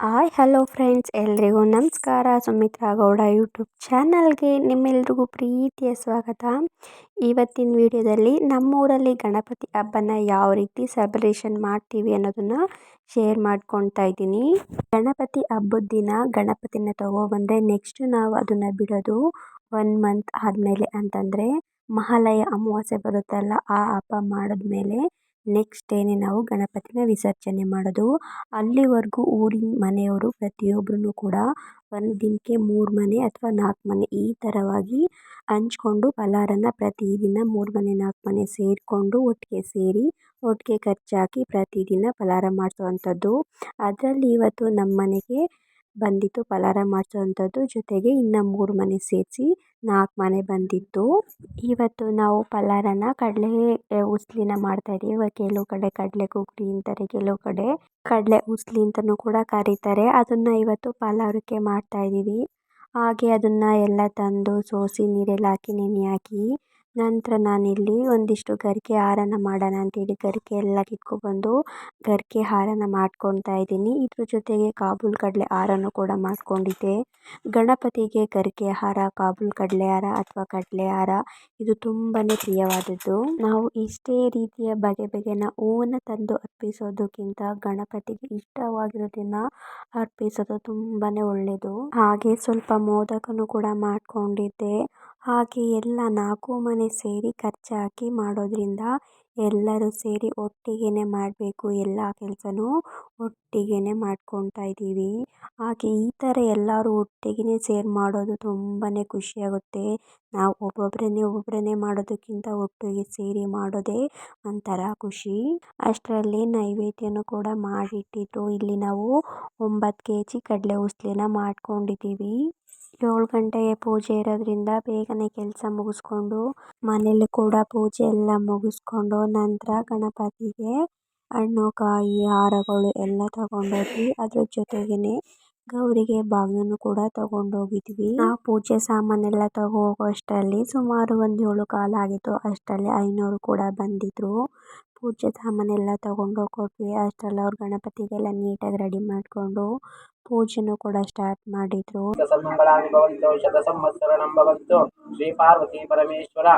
Hi, hello friends. ಎಲ್ರಿಗೂ ನಮಸ್ಕಾರ. Sumitra Gowda YouTube ಚಾನಲ್ಗೆ ನಿಮ್ಮೆಲ್ರಿಗೂ ಪ್ರೀತಿಯ ಸ್ವಾಗತ. ಇವತ್ತಿನ ವಿಡಿಯೋದಲ್ಲಿ ನಮ್ಮೂರಲ್ಲಿ ಗಣಪತಿ ಹಬ್ಬನ ಯಾವ ರೀತಿ ಸೆಲೆಬ್ರೇಷನ್ ಮಾಡ್ತೀವಿ ಅನ್ನೋದನ್ನು ಶೇರ್ ಮಾಡ್ಕೊತಾ ಇದ್ದೀನಿ. ಗಣಪತಿ ಹಬ್ಬದ ದಿನ ಗಣಪತಿನ ತಗೊಬಂದರೆ ನೆಕ್ಸ್ಟ್ ನಾವು ಅದನ್ನು ಬಿಡೋದು ಒನ್ ಮಂತ್ ಆದಮೇಲೆ ಅಂತಂದರೆ ಮಹಾಲಯ ಅಮಾವಾಸ್ಯೆ ಬರುತ್ತಲ್ಲ, ಆ ಹಬ್ಬ ಮಾಡಿದ್ಮೇಲೆ ನೆಕ್ಸ್ಟ್ ಡೇನೇ ನಾವು ಗಣಪತಿನ ವಿಸರ್ಜನೆ ಮಾಡೋದು. ಅಲ್ಲಿವರೆಗೂ ಊರಿನ ಮನೆಯವರು ಪ್ರತಿಯೊಬ್ಬರೂ ಕೂಡ ಒಂದು ದಿನಕ್ಕೆ ಮೂರು ಮನೆ ಅಥವಾ ನಾಲ್ಕು ಮನೆ ಈ ಥರವಾಗಿ ಹಂಚ್ಕೊಂಡು ಫಲಾರನ ಪ್ರತಿದಿನ ಮೂರು ಮನೆ ನಾಲ್ಕು ಮನೆ ಸೇರಿಕೊಂಡು ಒಟ್ಟಿಗೆ ಸೇರಿ ಒಟ್ಟಿಗೆ ಖರ್ಚಾಕಿ ಪ್ರತಿದಿನ ಫಲಾರ ಮಾಡಿಸುವಂಥದ್ದು. ಅದರಲ್ಲಿ ಇವತ್ತು ನಮ್ಮ ಮನೆಗೆ ಬಂದಿತ್ತು ಪಲಾರ ಮಾಡಿಸುವಂಥದ್ದು ಜೊತೆಗೆ ಇನ್ನು ಮೂರು ಮನೆ ಸೇರಿಸಿ ನಾಲ್ಕು ಮನೆ ಬಂದಿತ್ತು. ಇವತ್ತು ನಾವು ಪಲಾರನ ಕಡಲೆ ಉಸ್ಲಿನ ಮಾಡ್ತಾಯಿದ್ದೀವಿ ಕೆಲವು ಕಡೆ ಕಡಲೆ ಕುಕ್ರಿ ಅಂತಾರೆ, ಕೆಲವು ಕಡೆ ಕಡಲೆ ಉಸ್ಲಿ ಅಂತಲೂ ಕೂಡ ಕರೀತಾರೆ. ಅದನ್ನು ಇವತ್ತು ಪಲಾರಕ್ಕೆ ಮಾಡ್ತಾಯಿದ್ದೀವಿ ಹಾಗೆ ಅದನ್ನು ಎಲ್ಲ ತಂದು ಸೋಸಿ ನೀರಲ್ಲಿ ಹಾಕಿ ನೆನೆ ಹಾಕಿ ನಂತರ ನಾನಿಲ್ಲಿ ಒಂದಿಷ್ಟು ಗರಿಕೆ ಹಾರನ ಮಾಡೋಣ ಅಂತೇಳಿ ಗರಿಕೆ ಎಲ್ಲ ಕಿತ್ಕೊಬಂದು ಗರಿಕೆ ಹಾರನ ಮಾಡ್ಕೊತಾ ಇದ್ದೀನಿ. ಇದ್ರ ಜೊತೆಗೆ ಕಾಬೂಲ್ ಕಡಲೆ ಹಾರನೂ ಕೂಡ ಮಾಡ್ಕೊಂಡಿದ್ದೆ. ಗಣಪತಿಗೆ ಗರಿಕೆ ಹಾರ, ಕಾಬೂಲ್ ಕಡಲೆ ಹಾರ ಅಥವಾ ಕಡಲೆ ಹಾರ ಇದು ತುಂಬಾ ಪ್ರಿಯವಾದದ್ದು. ನಾವು ಎಷ್ಟೇ ರೀತಿಯ ಬಗೆ ಬಗೆಯ ಹೂವನ್ನು ತಂದು ಅರ್ಪಿಸೋದಕ್ಕಿಂತ ಗಣಪತಿಗೆ ಇಷ್ಟವಾಗಿರೋದನ್ನು ಅರ್ಪಿಸೋದು ತುಂಬಾ ಒಳ್ಳೆಯದು ಹಾಗೆ ಸ್ವಲ್ಪ ಮೋದಕನೂ ಕೂಡ ಮಾಡಿಕೊಂಡಿದ್ದೆ. ಹಾಗೆ ಎಲ್ಲ ನಾಲ್ಕು ಮನೆ ಸೇರಿ ಖರ್ಚಾಕಿ ಮಾಡೋದ್ರಿಂದ ಎಲ್ಲರೂ ಸೇರಿ ಒಟ್ಟಿಗೆ ಮಾಡಬೇಕು, ಎಲ್ಲ ಕೆಲಸನೂ ಒಟ್ಟಿಗೇ ಮಾಡ್ಕೊತಾ ಇದ್ದೀವಿ. ಹಾಗೆ ಈ ಥರ ಎಲ್ಲರೂ ಒಟ್ಟಿಗೇನೆ ಸೇರಿ ಮಾಡೋದು ತುಂಬಾ ಖುಷಿಯಾಗುತ್ತೆ. ನಾವು ಒಬ್ಬೊಬ್ಬರೇ ಒಬ್ಬರನ್ನೇ ಮಾಡೋದಕ್ಕಿಂತ ಒಟ್ಟಿಗೆ ಸೇರಿ ಮಾಡೋದೇ ಒಂಥರ ಖುಷಿ. ಅಷ್ಟರಲ್ಲಿ ನೈವೇದ್ಯನೂ ಕೂಡ ಮಾಡಿಟ್ಟಿದ್ರು. ಇಲ್ಲಿ ನಾವು ಒಂಬತ್ತು ಕೆ ಜಿ ಕಡಲೆ ಉಸ್ಲಿನ ಮಾಡ್ಕೊಂಡಿದ್ದೀವಿ. ಏಳು ಗಂಟೆಗೆ ಪೂಜೆ ಇರೋದ್ರಿಂದ ಬೇಗನೆ ಕೆಲಸ ಮುಗಿಸ್ಕೊಂಡು, ಮನೇಲಿ ಕೂಡ ಪೂಜೆ ಎಲ್ಲ ಮುಗಿಸ್ಕೊಂಡು ನಂತರ ಗಣಪತಿಗೆ ಹಣ್ಣು, ಕಾಯಿ, ಹಾರಗಳು ಎಲ್ಲ ತಗೊಂಡೋಗಿ ಅದ್ರ ಜೊತೆಗೇನೆ ಗೌರಿಗೆ ಬಾಗಿನೂ ಕೂಡ ತಗೊಂಡೋಗಿದ್ವಿ. ನಾವು ಪೂಜೆ ಸಾಮಾನೆಲ್ಲ ತಗೋ ಅಷ್ಟರಲ್ಲಿ ಸುಮಾರು ಒಂದು ಏಳು ಕಾಲ ಆಗಿತ್ತು. ಅಷ್ಟರಲ್ಲಿ ಐನೂರು ಕೂಡ ಬಂದಿದ್ರು. ಪೂಜೆ ಸಾಮಾನೆಲ್ಲ ತಗೊಂಡೋಗಿ ಕೊಟ್ವಿ ಅಷ್ಟರಲ್ಲಿ ಅವ್ರು ಗಣಪತಿಗೆಲ್ಲ ನೀಟಾಗಿ ರೆಡಿ ಮಾಡಿಕೊಂಡು ಪೂಜೆನೂ ಕೂಡ ಸ್ಟಾರ್ಟ್ ಮಾಡಿದ್ರು. ಶ್ರೀ ಪಾರ್ವತಿ ಪರಮೇಶ್ವರ,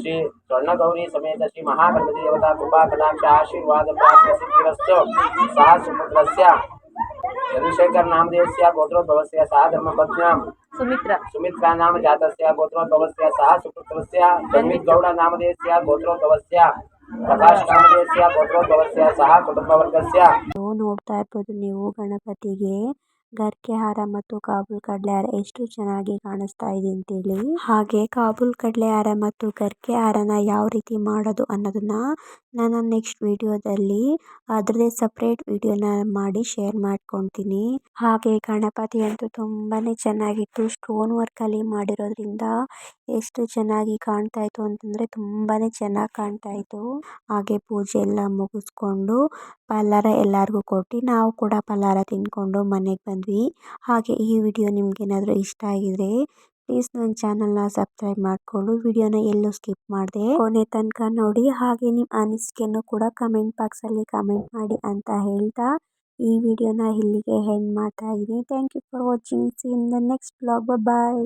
ಶ್ರೀ ಸ್ವರ್ಣಗೌರಿ ಸಮೇತ ಶ್ರೀ ಮಹಾಗಣಪತಿ ದೇವತಾ ಕೃಪಾ ಕಟಾಕ್ಷ ಆಶೀರ್ವಾದ ಪ್ರಾಪ್ತ ಸಿದ್ಧಿರಸ್ತು ಸಹ ಚಂದ್ರಶೇಖರ್ ನಾಮದೇವಸ್ಯ ಗೋತ್ರೋದ್ಭವಸ್ಯ ಸಹ ಧರ್ಮಪತ್ನ್ಯಾಂ ಸುಮಿತ್ರಾ ಸುಮಿತ್ರಾ ನಾಮ ಜಾತಸ್ಯ ಗೋತ್ರೋದ್ಭವಸ್ಯ ಸಹ ಸುಪುತ್ರಸ್ಯ ಗೌಡ ನಾಮದೇವಸ್ಯ ಗೋತ್ರೋದ್ಭವಸ್ಯ ಪ್ರಕಾಶ್ ನಾಮದೇವಸ್ಯ ಗೋತ್ರೋದ್ಭವಸ್ಯ ಸಹ ಕುಟುಂಬವರ್ಗಸ್ಯ ನೋಡ್ತಾ ಇರ್ಬೋದು ನೀವು ಗಣಪತಿಗೆ ಗರ್ಕೆ ಹಾರ ಮತ್ತು ಕಾಬೂಲ್ ಕಡಲೆ ಹಾರ ಎಷ್ಟು ಚೆನ್ನಾಗಿ ಕಾಣಿಸ್ತಾ ಇದೆ ಅಂತೇಳಿ. ಹಾಗೆ ಕಾಬೂಲ್ ಕಡಲೆ ಹಾರ ಮತ್ತು ಗರ್ಕೆ ಹಾರನ ಯಾವ ರೀತಿ ಮಾಡೋದು ಅನ್ನೋದನ್ನ ನಾನು ನೆಕ್ಸ್ಟ್ ವಿಡಿಯೋದಲ್ಲಿ ಅದರದೇ ಸಪ್ರೇಟ್ ವಿಡಿಯೋನ ಮಾಡಿ ಶೇರ್ ಮಾಡ್ಕೊತೀನಿ. ಹಾಗೆ ಗಣಪತಿ ಅಂತೂ ತುಂಬಾನೇ ಚೆನ್ನಾಗಿತ್ತು. ಸ್ಟೋನ್ ವರ್ಕಲ್ಲಿ ಮಾಡಿರೋದ್ರಿಂದ ಎಷ್ಟು ಚೆನ್ನಾಗಿ ಕಾಣ್ತಾ ಇತ್ತು ಅಂತಂದ್ರೆ ತುಂಬಾನೇ ಚೆನ್ನಾಗಿ ಕಾಣ್ತಾ ಇತ್ತು ಹಾಗೆ ಪೂಜೆ ಎಲ್ಲ ಮುಗಿಸ್ಕೊಂಡು ಫಲಹಾರ ಎಲ್ಲರಿಗೂ ಕೊಟ್ಟು ನಾವು ಕೂಡ ಫಲಹಾರ ತಿಂದ್ಕೊಂಡು ಮನೆಗೆ ಬಂದ್ವಿ. ಹಾಗೆ ಈ ವಿಡಿಯೋ ನಿಮ್ಗೇನಾದರೂ ಇಷ್ಟ ಆಗಿದ್ರೆ ಪ್ಲೀಸ್ ನನ್ನ ಚಾನಲ್ನ ಸಬ್ಸ್ಕ್ರೈಬ್ ಮಾಡಿಕೊಂಡು ವಿಡಿಯೋನ ಎಲ್ಲೂ ಸ್ಕಿಪ್ ಮಾಡಿದೆ. ಕೊನೆ ತನಕ ನೋಡಿ, ಹಾಗೆ ನಿಮ್ಮ ಅನಿಸಿಕೆಯನ್ನು ಕೂಡ ಕಮೆಂಟ್ ಬಾಕ್ಸಲ್ಲಿ ಕಮೆಂಟ್ ಮಾಡಿ ಅಂತ ಹೇಳ್ತಾ ಈ ವಿಡಿಯೋನ ಇಲ್ಲಿಗೆ ಹೆಂಡ್ ಮಾಡ್ತಾ ಇದ್ದೀನಿ. Thank you for watching see in the next blog bye